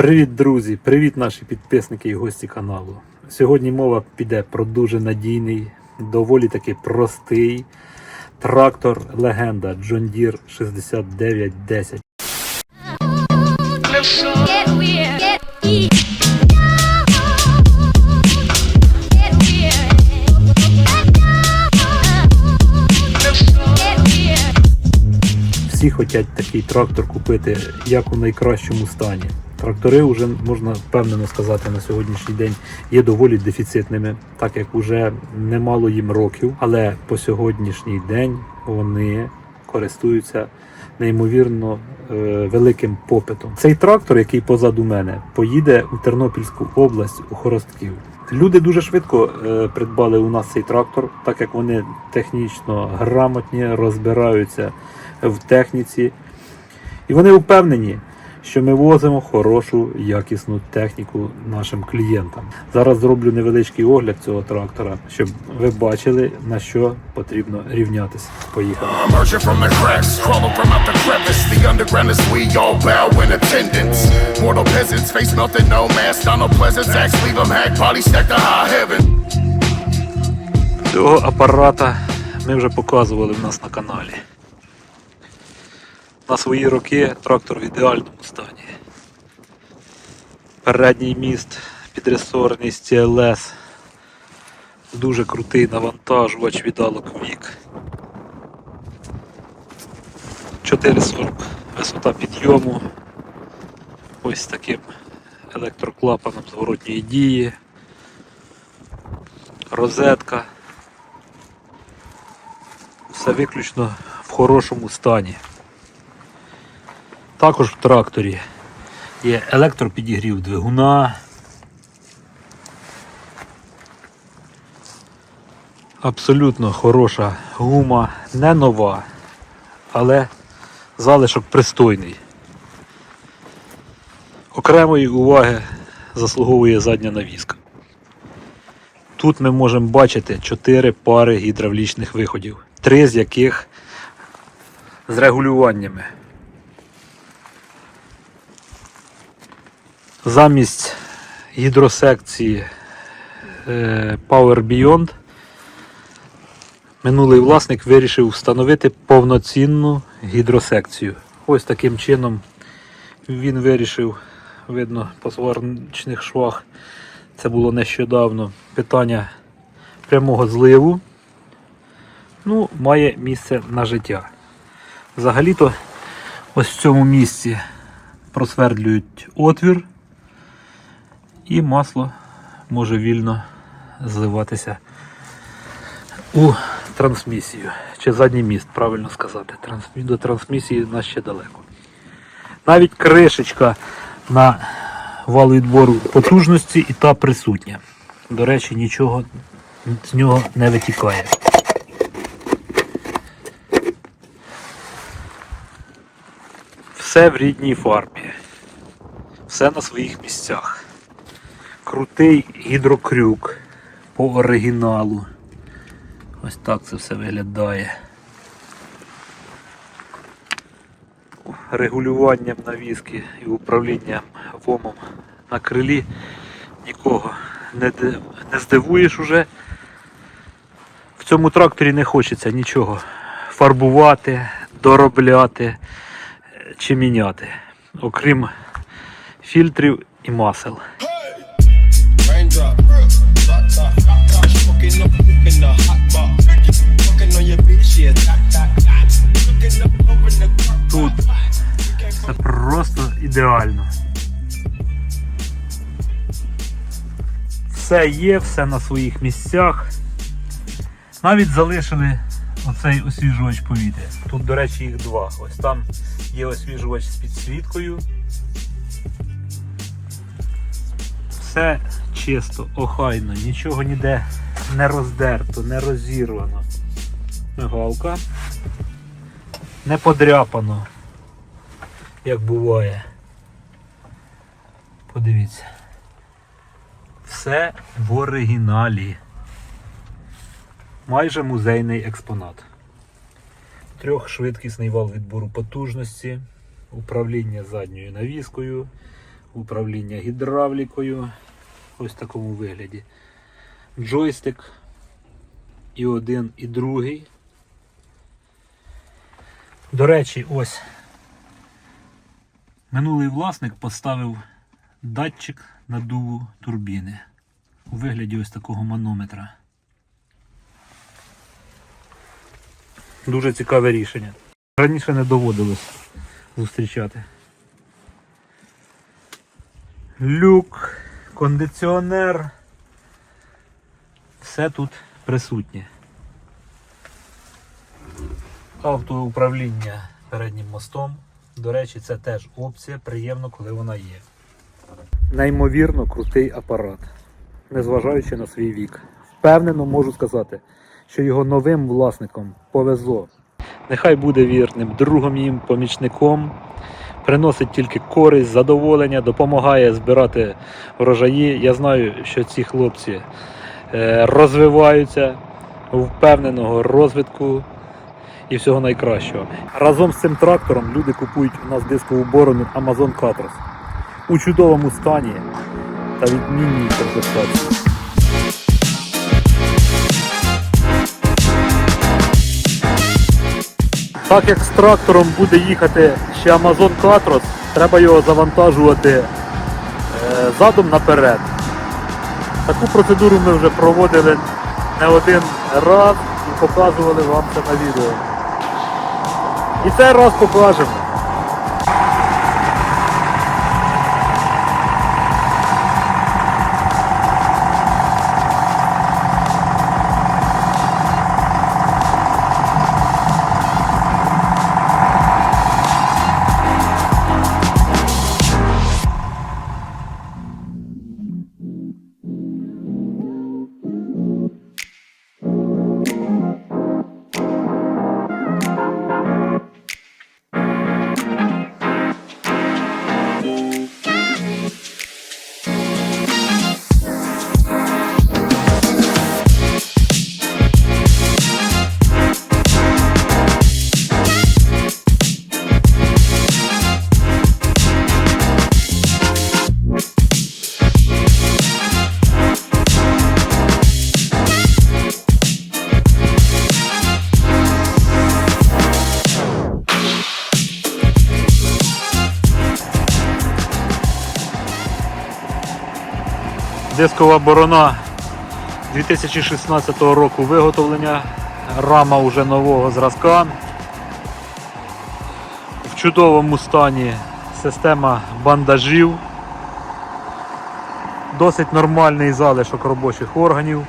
Привіт, друзі! Привіт, наші підписники і гості каналу. Сьогодні мова піде про дуже надійний, доволі таки простий трактор легенда John Deere 6910. Get weird. Get weird. Get weird. Get weird. Всі хочуть такий трактор купити як у найкращому стані. Трактори вже можна впевнено сказати на сьогоднішній день є доволі дефіцитними, так як вже немало їм років, але по сьогоднішній день вони користуються неймовірно е, великим попитом. Цей трактор, який позаду мене, поїде у Тернопільську область у Хоростків. Люди дуже швидко е, придбали у нас цей трактор, так як вони технічно грамотні, розбираються в техніці. І вони впевнені, що ми возимо хорошу якісну техніку нашим клієнтам. Зараз зроблю невеличкий огляд цього трактора, щоб ви бачили на що потрібно рівнятися. Поїхали. Цього апарата ми вже показували в нас на каналі. На свої роки трактор в ідеальному стані. Передній міст підресорний CLS. Дуже крутий навантажувач віддалок вік. 4,40 висота підйому. Ось таким електроклапаном зворотньої дії. Розетка. Все виключно в хорошому стані. Також в тракторі є електропідігрів двигуна. Абсолютно хороша гума, не нова, але залишок пристойний. Окремої уваги заслуговує задня навіска. Тут ми можемо бачити 4 пари гідравлічних виходів, три з яких з регулюваннями. Замість гідросекції е, Power Beyond минулий власник вирішив встановити повноцінну гідросекцію. Ось таким чином він вирішив, видно, по сварочних швах. Це було нещодавно питання прямого зливу. Ну, має місце на життя. Взагалі-то ось в цьому місці просвердлюють отвір, і масло може вільно зливатися у трансмісію. Чи задній міст, правильно сказати. До трансмісії в нас ще далеко. Навіть кришечка на валовідбору потужності і та присутня. До речі, нічого з нього не витікає. Все в рідній фарбі. Все на своїх місцях. Крутий гідрокрюк по оригіналу. Ось так це все виглядає. Регулюванням навіски і управлінням ВОМом на крилі нікого не, здивуєш уже. В цьому тракторі не хочеться нічого фарбувати, доробляти е, чи міняти, окрім фільтрів і масел. Просто ідеально. Все є, все на своїх місцях. Навіть залишили оцей освіжувач повітря. Тут, до речі, їх два. Ось там є освіжувач з підсвіткою. Все чисто, охайно, нічого ніде не роздерто, не розірвано. Мигалка. Не подряпано як буває. Подивіться. Все в оригіналі. Майже музейний експонат. Трьохшвидкісний вал відбору потужності, управління задньою навіскою, управління гідравлікою. Ось в такому вигляді. Джойстик. І один, і другий. До речі, ось. Минулий власник поставив датчик надуву турбіни у вигляді ось такого манометра. Дуже цікаве рішення. Раніше не доводилось зустрічати. Люк, кондиціонер. Все тут присутнє. Автоуправління переднім мостом. До речі, це теж опція, приємно, коли вона є. Неймовірно крутий апарат, незважаючи на свій вік. Впевнено можу сказати, що його новим власникам повезло. Нехай буде вірним другом їм, помічником, приносить тільки користь, задоволення, допомагає збирати врожаї. Я знаю, що ці хлопці е, розвиваються впевненого розвитку і всього найкращого. Разом з цим трактором люди купують у нас дискову борону Amazon Catros у чудовому стані та відмінній комплектації. Так як з трактором буде їхати ще Amazon Catros, треба його завантажувати е, задом наперед. Таку процедуру ми вже проводили не один раз і показували вам це на відео. І це раз. Дискова борона 2016 року виготовлення. Рама вже нового зразка. В чудовому стані система бандажів. Досить нормальний залишок робочих органів.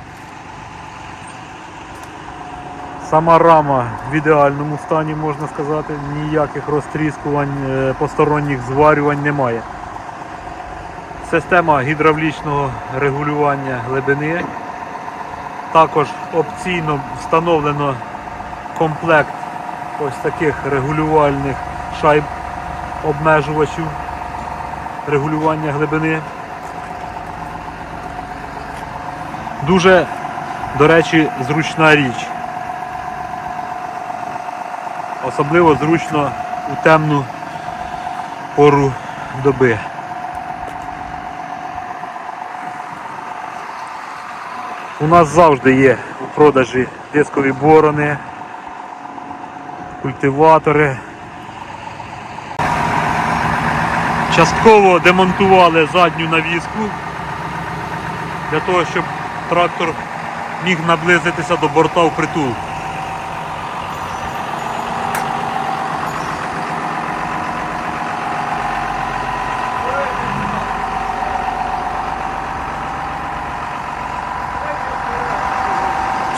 Сама рама в ідеальному стані, можна сказати, ніяких розтріскувань, е, посторонніх зварювань немає. Система гідравлічного регулювання глибини. Також опційно встановлено комплект ось таких регулювальних шайб обмежувачів регулювання глибини. Дуже, до речі, зручна річ. Особливо зручно у темну пору доби. У нас завжди є у продажі дискові борони, культиватори. Частково демонтували задню навіску для того, щоб трактор міг наблизитися до борта впритул.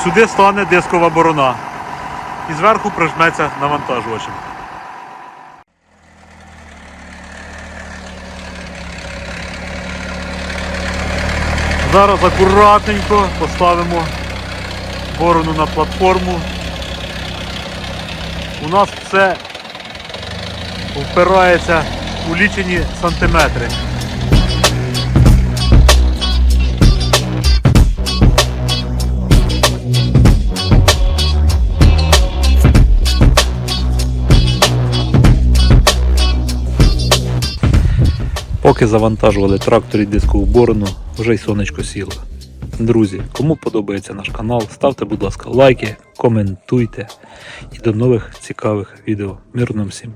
Сюди стане дискова борона і зверху прижметься навантажувачем. Зараз акуратненько поставимо борону на платформу. У нас все впирається у лічені сантиметри. Поки завантажували трактор і дискову борону, вже й сонечко сіло. Друзі, кому подобається наш канал, ставте, будь ласка, лайки, коментуйте і до нових цікавих відео. Мирно всім!